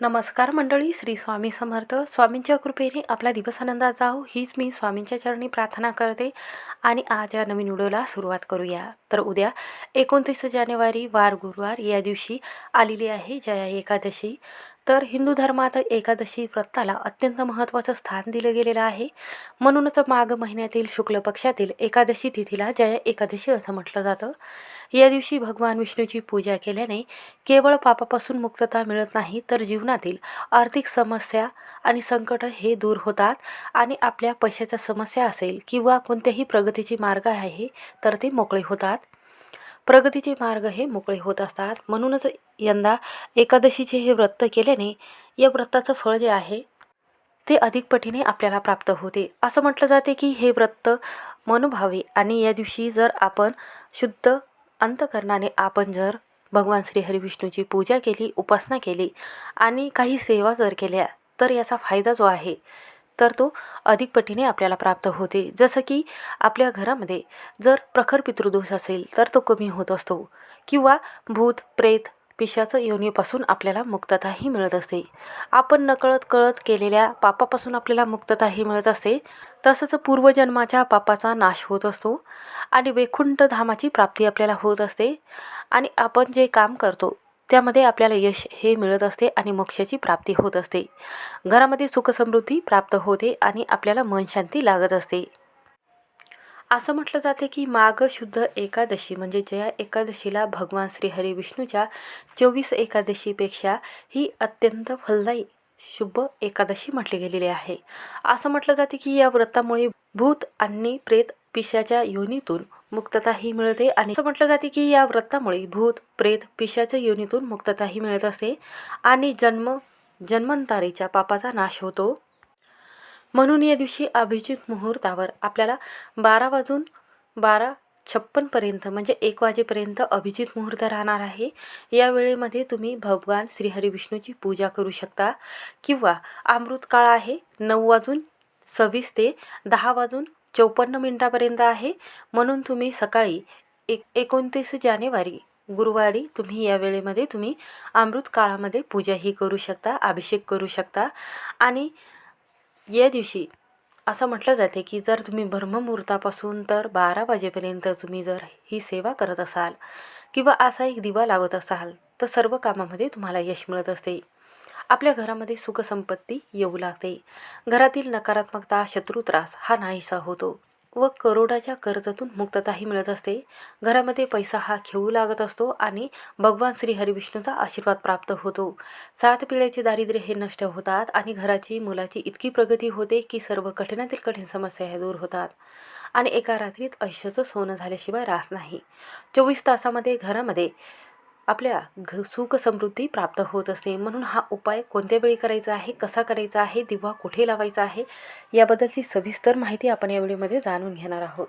नमस्कार मंडळी श्री स्वामी समर्थ. स्वामींच्या कृपेने आपला दिवस आनंदात जाओ हो. हीच मी स्वामींच्या चरणी प्रार्थना करते आणि आज या नवीन व्हिडिओला सुरुवात करूया. तर उद्या एकोणतीस जानेवारी वार गुरुवार या दिवशी आलेली आहे जया एकादशी. तर हिंदू धर्मात एकादशी व्रताला अत्यंत महत्त्वाचं स्थान दिलं गेलेलं आहे. म्हणूनच माघ महिन्यातील शुक्ल पक्षातील एकादशी तिथीला जया एकादशी असं म्हटलं जातं. या दिवशी भगवान विष्णूची पूजा केल्याने केवळ पापापासून मुक्तता मिळत नाही तर जीवनातील आर्थिक समस्या आणि संकट हे दूर होतात आणि आपल्या पैशाच्या समस्या असेल किंवा कोणत्याही प्रगतीचे मार्ग आहे तर ते मोकळे होतात. प्रगतीचे मार्ग हे मोकळे होत असतात. म्हणूनच यंदा एकादशीचे हे व्रत केल्याने या व्रताचं फळ जे आहे ते अधिक पटीने आपल्याला प्राप्त होते. असं म्हटलं जाते की हे व्रत मनोभावे आणि या दिवशी जर आपण शुद्ध अंतकरणाने आपण जर भगवान श्री हरिविष्णूची पूजा केली उपासना केली आणि काही सेवा जर केल्या तर याचा फायदा जो आहे तर तो अधिक पटीने आपल्याला प्राप्त होते. जसं की आपल्या घरामध्ये जर प्रखर पितृदोष असेल तर तो कमी होत असतो. किंवा भूत प्रेत पिशाचं योनीपासून आपल्याला मुक्तताही मिळत असते. आपण नकळत कळत केलेल्या पापापासून आपल्याला मुक्तताही मिळत असते. तसंच पूर्वजन्माच्या पापाचा नाश होत असतो आणि वैकुंठ धामाची प्राप्ती आपल्याला होत असते. आणि आपण जे काम करतो त्यामध्ये आपल्याला यश हे मिळत असते आणि मोक्षाची प्राप्ती होत असते. घरामध्ये सुखसमृद्धी प्राप्त होते आणि आपल्याला मन शांती लागत असते. असं म्हटलं जाते की माघ शुद्ध एकादशी म्हणजे जया एकादशीला भगवान श्री हरी विष्णूच्या चोवीस एकादशीपेक्षा ही अत्यंत फलदायी शुभ एकादशी म्हटली गेलेली आहे. असं म्हटलं जाते की या व्रतामुळे भूत आणि प्रेत पिशाच्या योनीतून मुक्तताही मिळते आणि असं म्हटलं जाते की या व्रतामुळे भूत प्रेत पिशाच्या योनीतून मुक्तताही मिळत असते आणि जन्म जन्मंतारीच्या पापाचा नाश होतो. म्हणून या दिवशी अभिजित मुहूर्तावर आपल्याला बारा वाजून बारा छप्पनपर्यंत म्हणजे एक वाजेपर्यंत अभिजित मुहूर्त राहणार आहे. या वेळेमध्ये तुम्ही भगवान श्रीहरिविष्णूची पूजा करू शकता किंवा अमृत काळ आहे नऊ वाजून सव्वीस ते दहा वाजून चौपन्न मिनटापर्यंत आहे. म्हणून तुम्ही सकाळी एक एकोणतीस जानेवारी गुरुवारी तुम्ही या वेळेमध्ये तुम्ही अमृत काळामध्ये पूजाही करू शकता अभिषेक करू शकता. आणि या दिवशी असं म्हटलं जाते की जर तुम्ही ब्रह्ममुहूर्तापासून तर बारा वाजेपर्यंत तुम्ही जर ही सेवा करत असाल किंवा असा एक दिवा लावत असाल तर सर्व कामामध्ये तुम्हाला यश मिळत असते. आपल्या घरामध्ये सुखसंपत्ती येऊ लागते. घरातील नकारात्मकता शत्रू त्रास हा नाहीसा होतो. व करोडाच्या कर्जातून मुक्तताही मिळत असते. घरामध्ये पैसा हा खेळू लागत असतो आणि भगवान श्री हरिविष्णूचा आशीर्वाद प्राप्त होतो. सात पिढ्याचे दारिद्र्य हे नष्ट होतात आणि घराची मुलाची इतकी प्रगती होते की सर्व कठीणातील कठीण समस्या ह्या दूर होतात. आणि एका रात्रीत आयुष्याचं सोनं झाल्याशिवाय राहत नाही. चोवीस तासामध्ये घरामध्ये आपल्या घ सुख समृद्धी प्राप्त होत असते. म्हणून हा उपाय कोणत्या वेळी करायचा आहे? कसा करायचा आहे? दिवा कुठे लावायचा आहे? याबद्दलची सविस्तर माहिती आपण या व्हिडिओमध्ये जाणून घेणार आहोत.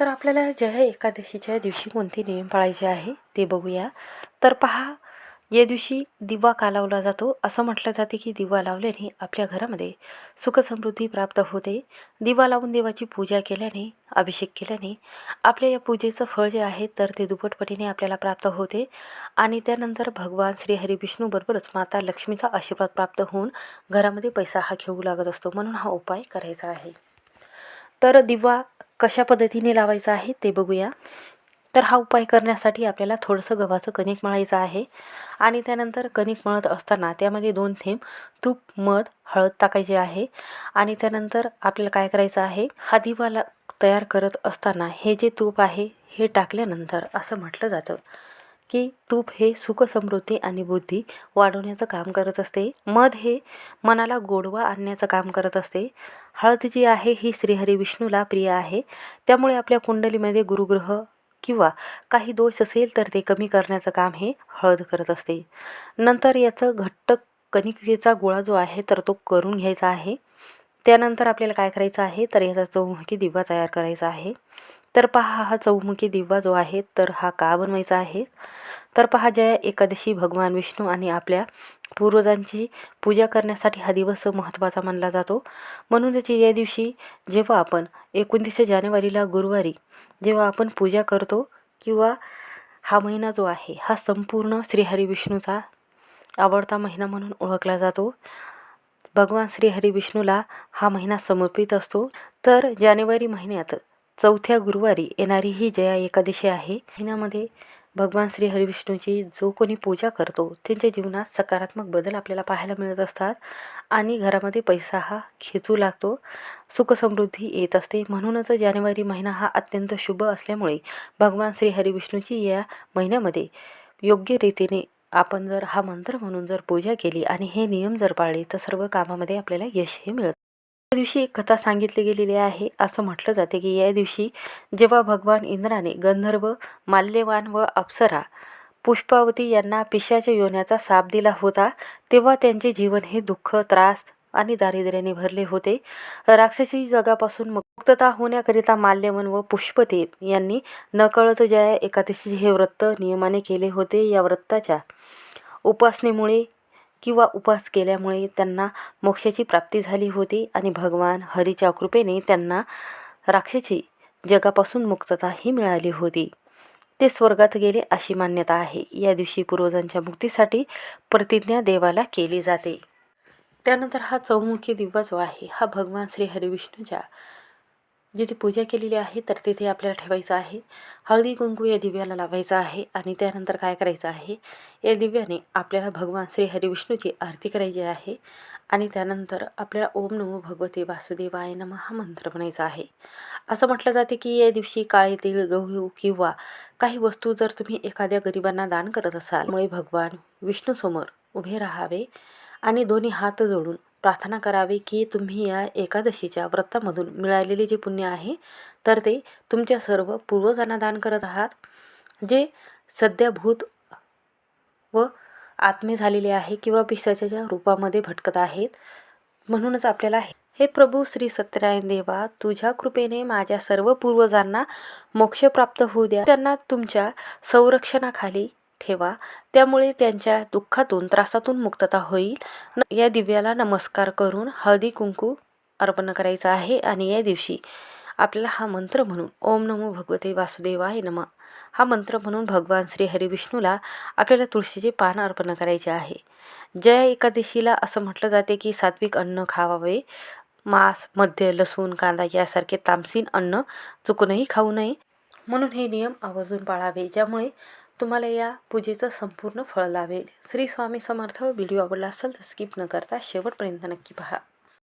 तर आपल्याला जय एकादशीच्या दिवशी कोणते नियम पाळायचे आहे ते बघूया. तर पहा या दिवशी दिवा का लावला जातो? असं म्हटलं जाते की दिवा लावल्याने आपल्या घरामध्ये सुखसमृद्धी प्राप्त होते. दिवा लावून देवाची पूजा केल्याने अभिषेक केल्याने आपल्या या पूजेचं फळ जे आहे तर ते दुपटपटीने आपल्याला प्राप्त होते. आणि त्यानंतर भगवान श्री हरी विष्णूबरोबरच माता लक्ष्मीचा आशीर्वाद प्राप्त होऊन घरामध्ये पैसा हा घेऊ लागत असतो. म्हणून हा उपाय करायचा आहे. तर दिवा कशा पद्धतीने लावायचा आहे ते बघूया. तर हा उपाय करण्यासाठी आपल्याला थोडंसं गव्हाचं कणिक मळायचं आहे. आणि त्यानंतर कणिक मळत असताना त्यामध्ये दोन थेंब तूप मध हळद टाकायचे आहे. आणि त्यानंतर आपल्याला काय करायचं आहे? हा दिवाला तयार करत असताना हे जे तूप आहे हे टाकल्यानंतर असं म्हटलं जातं की तूप हे सुखसमृद्धी आणि बुद्धी वाढवण्याचं काम करत असते. मध हे मनाला गोडवा आणण्याचं काम करत असते. हळद जी आहे ही श्रीहरी विष्णूला प्रिय आहे. त्यामुळे आपल्या कुंडलीमध्ये गुरुग्रह किंवा काही दोष असेल तर ते कमी करण्याचं काम हे हळद करत असते. नंतर याचं घट्ट कणिकेचा गोळा जो आहे तर तो करून घ्यायचा आहे. त्यानंतर आपल्याला काय करायचं आहे तर याचा चौमुखी दिवा तयार करायचा आहे. तर पहा हा चौमुखी दिवा जो आहे तर हा का बनवायचा आहे? तर पहा ज्या एकादशी भगवान विष्णू आणि आपल्या पूर्वजांची पूजा करण्यासाठी हा दिवस महत्त्वाचा मानला जातो. म्हणून त्याची या दिवशी जेव्हा आपण एकोणतीस जानेवारीला गुरुवारी जेव्हा आपण पूजा करतो किंवा हा महिना जो आहे हा संपूर्ण श्रीहरी विष्णूचा आवडता महिना म्हणून ओळखला जातो. भगवान श्रीहरी विष्णूला हा महिना समर्पित असतो. तर जानेवारी महिन्यात चौथ्या गुरुवारी येणारी ही जया एकादशी आहे. महिन्यामध्ये भगवान श्री हरिविष्णूची जो कोणी पूजा करतो त्यांच्या जीवनात सकारात्मक बदल आपल्याला पाहायला मिळत असतात आणि घरामध्ये पैसा हा खेचू लागतो. सुखसमृद्धी येत असते. म्हणूनच जानेवारी महिना हा अत्यंत शुभ असल्यामुळे भगवान श्री हरिविष्णूची या महिन्यामध्ये योग्य रीतीने आपण जर हा मंत्र म्हणून जर पूजा केली आणि हे नियम जर पाळले तर सर्व कामामध्ये आपल्याला यशही मिळतं दिवशी एक कथा सांगितली गेलेली आहे. असं म्हटलं जाते की या दिवशी जेव्हा भगवान इंद्राने गंधर्व माल्यवान व अप्सरा पुष्पावती यांना पिशाच्या योन्याचा साप दिला होता तेव्हा त्यांचे जीवन हे दुःख त्रास आणि दारिद्र्याने भरले होते. राक्षसी जगापासून मुक्तता होण्याकरिता माल्यवन व पुष्पदेव यांनी नकळत ज्या एकादशी हे व्रत नियमाने केले होते. या व्रताच्या उपासनेमुळे किंवा उपास केल्यामुळे त्यांना मोक्षाची प्राप्ती झाली होती आणि भगवान हरीच्या कृपेने त्यांना राक्षसी जगापासून मुक्तताही मिळाली होती. ते स्वर्गात गेले अशी मान्यता आहे. या दिवशी पूर्वजांच्या मुक्तीसाठी प्रतिज्ञा देवाला केली जाते. त्यानंतर हा चौमुखी दिवा जो आहे हा भगवान श्री हरिविष्णूच्या जिथे पूजा केलेली आहे तर तिथे आपल्याला ठेवायचं आहे. हळदी कुंकू या दिव्याला लावायचं आहे आणि त्यानंतर काय करायचं आहे? या दिव्याने आपल्याला भगवान श्री हरिविष्णूची आरती करायची आहे आणि त्यानंतर आपल्याला ओम नमो भगवते वासुदेवाय नम हा मंत्र म्हणायचा आहे. असं म्हटलं जाते की या दिवशी काळे तीळ गहू किंवा काही वस्तू जर तुम्ही एखाद्या गरिबांना दान करत असाल मुळे भगवान विष्णूसमोर उभे राहावे आणि दोन्ही हात जोडून प्रार्थना करावी की तुम्ही या एकादशीच्या व्रतामधून मिळालेले जे पुण्य आहे तर ते तुमच्या सर्व पूर्वजांना दान करत आहात जे सध्या भूत व आत्मे झालेले आहे किंवा पिशाच्या रूपामध्ये भटकत आहेत. म्हणूनच आपल्याला हे प्रभू श्री सत्यनारायण देवा तुझ्या कृपेने माझ्या सर्व पूर्वजांना मोक्ष प्राप्त होऊ द्या. त्यांना तुमच्या संरक्षणाखाली ठेवा. त्यामुळे त्यांच्या दुःखातून त्रासातून मुक्तता होईल. या दिव्याला नमस्कार करून हळदी कुंकू अर्पण करायचं आहे आणि या दिवशी आपल्याला हा मंत्र म्हणून ओम नमो भगवते वासुदेवाय नम. हा मंत्र म्हणून भगवान श्री हरिविष्णूला आपल्याला तुळशीचे पान अर्पण करायचे आहे. जया एकादशीला असं म्हटलं जाते की सात्विक अन्न खावावे. मांस मद्य लसूण कांदा यासारखे तामसीन अन्न चुकूनही खाऊ नये. म्हणून हे नियम आवर्जून पाळावे. ज्यामुळे तुम्हाला या पूजेचं संपूर्ण फळ लाभेल. श्री स्वामी समर्थ व्हिडिओ आवडला असेल तर स्किप न करता शेवटपर्यंत नक्की पहा.